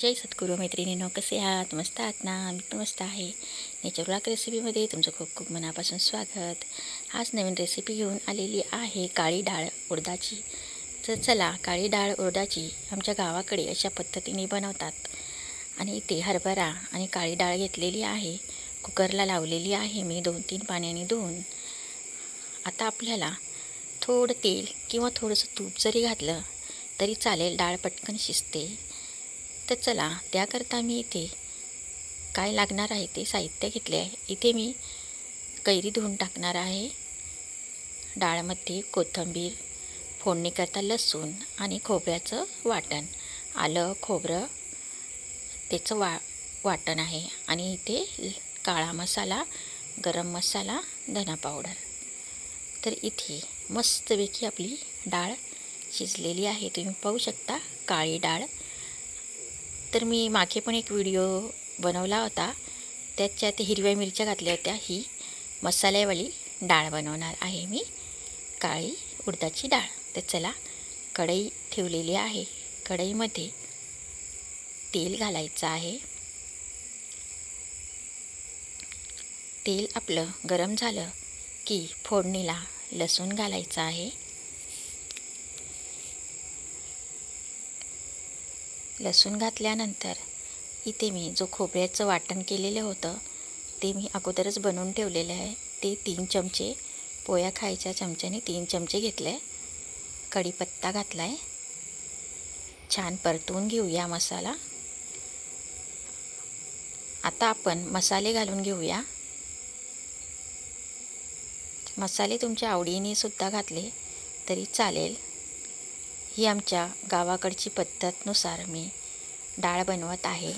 जय सद्गुरू मैत्रिणीनो कसे आहात? मस्त आहात ना? मी पण मस्त आहे. नेचर ब्लॉक रेसिपीमध्ये तुमचं खूप खूप मनापासून स्वागत. आज नवीन रेसिपी घेऊन आलेली आहे काळी डाळ उडदाची. तर चला काळी डाळ उडदाची आमच्या गावाकडे अशा पद्धतीने बनवतात. आणि इथे हरभरा आणि काळी डाळ घेतलेली आहे. कुकरला लावलेली आहे मी दोन तीन पाण्याने धुवून. आता आपल्याला थोडं तेल किंवा थोडंसं तूप जरी घातलं तरी चालेल डाळ पटकन शिजते. तर चला त्याकरता मी इथे काय लागणार आहे ते साहित्य घेतले आहे. इथे मी कैरी धुवून टाकणार आहे. डाळमध्ये कोथिंबीर फोडणीकरता लसूण आणि खोबऱ्याचं वाटण. आलं खोबरं त्याचं वा वाटण आहे. आणि इथे काळा मसाला गरम मसाला धना पावडर. तर इथे मस्तपैकी आपली डाळ शिजलेली आहे. तुम्ही पाहू शकता काळी डाळ तर मी मागे पण एक व्हिडिओ बनवला होता. त्याच्यात हिरव्या मिरच्या घातल्या होत्या. ही मसाल्यावाली डाळ बनवणार आहे मी. काळी उडदाची डाळ. तर चला कढई ठेवलेली आहे. कढईमध्ये तेल घालायचं आहे. तेल आपलं गरम झालं की फोडणीला लसूण घालायचं आहे. लसूण घातल्यानंतर इथे मी जो खोबऱ्याचं वाटण केलेलं होतं ते मी अगोदरच बनवून ठेवलेलं आहे. ते तीन चमचे पोया खायच्या चमच्याने तीन चमचे घेतले. कढीपत्ता घातला आहे छान परतवून घेऊया मसाला. आता आपण मसाले घालून घेऊया. मसाले तुमच्या आवडीने सुद्धा घातले तरी चालेल. ही आमच्या गावाकडची पद्धतनुसार मी डाळ बनवत आहे.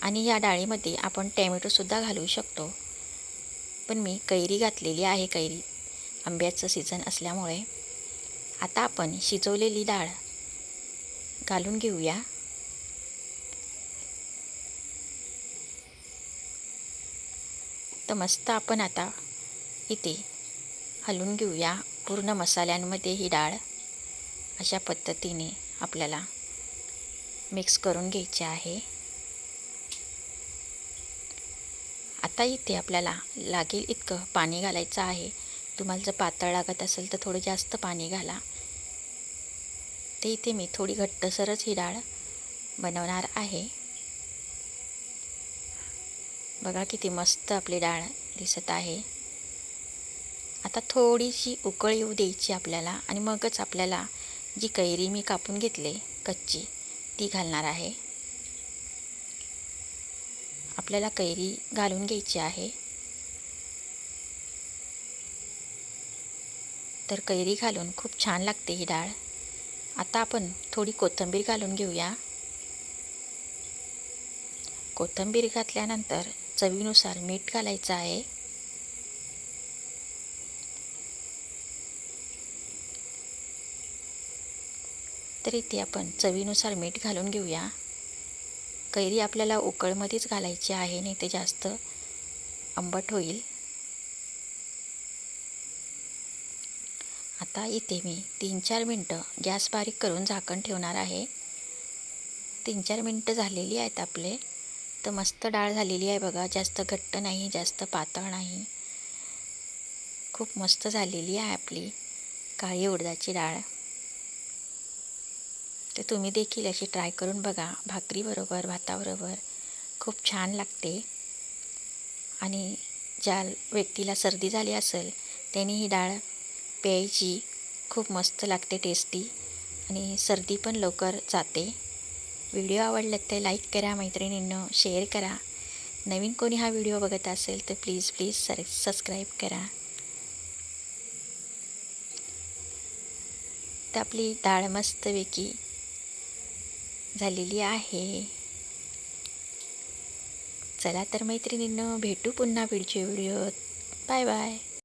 आणि या डाळीमध्ये आपण टॅमॅटोसुद्धा घालू शकतो. पण मी कैरी घातलेली आहे कैरी. आंब्याचं सीझन असल्यामुळे. आता आपण शिजवलेली डाळ घालून घेऊया. तर मस्त आपण आता इथे हलवून घेऊया. पूर्ण मसाल्यांमध्ये ही डाळ अशा पद्धतीने आपल्याला मिक्स करून घ्यायचे आहे. आता इथे आपल्याला लागेल इतकं पाणी घालायचं आहे. तुम्हाला जर पातळ लागत असेल तर थोडं जास्त पाणी घाला. ते इथे मी थोडी घट्टसरच ही डाळ बनवणार आहे. बघा किती मस्त आपली डाळ दिसत आहे. आता थोडीशी उकळ येऊ द्यायची आपल्याला आणि मगच आपल्याला जी कैरी मी कापून घेतले कच्ची ती घालणार आहे. आपल्याला कैरी घालून घ्यायची आहे. तर कैरी घालून खूप छान लागते ही डाळ. आता आपण थोडी कोथिंबीर घालून घेऊया. कोथिंबीर घातल्यानंतर चवीनुसार मीठ घालायचं आहे. तर इथे आपण चवीनुसार मीठ घालून घेऊया. कैरी आपल्याला उकळमध्येच घालायची आहे नाही ते जास्त आंबट होईल. आता इथे मी तीन चार मिनटं गॅस बारीक करून झाकण ठेवणार आहे. तीन चार मिनटं झालेली आहेत आपले. तर मस्त डाळ झालेली आहे बघा जास्त घट्ट नाही जास्त पातळ नाही. खूप मस्त झालेली आहे आपली काळी उडदाची डाळ. तर तुम्ही देखील अशी ट्राय करून बघा. भाकरीबरोबर भाताबरोबर खूप छान लागते. आणि ज्या व्यक्तीला सर्दी झाली असेल त्यांनी ही डाळ प्यायची. खूप मस्त लागते टेस्टी आणि सर्दी पण लवकर जाते. व्हिडिओ आवडला तर लाईक करा मैत्रिणींनो शेअर करा. नवीन कोणी हा व्हिडिओ बघत असेल तर प्लीज प्लीज सर सबस्क्राईब करा. तर आपली डाळ मस्तपैकी झालेली आहे. चला तर मैत्रिणींनं भेटू पुन्हा पुढच्या व्हिडिओत. Bye bye.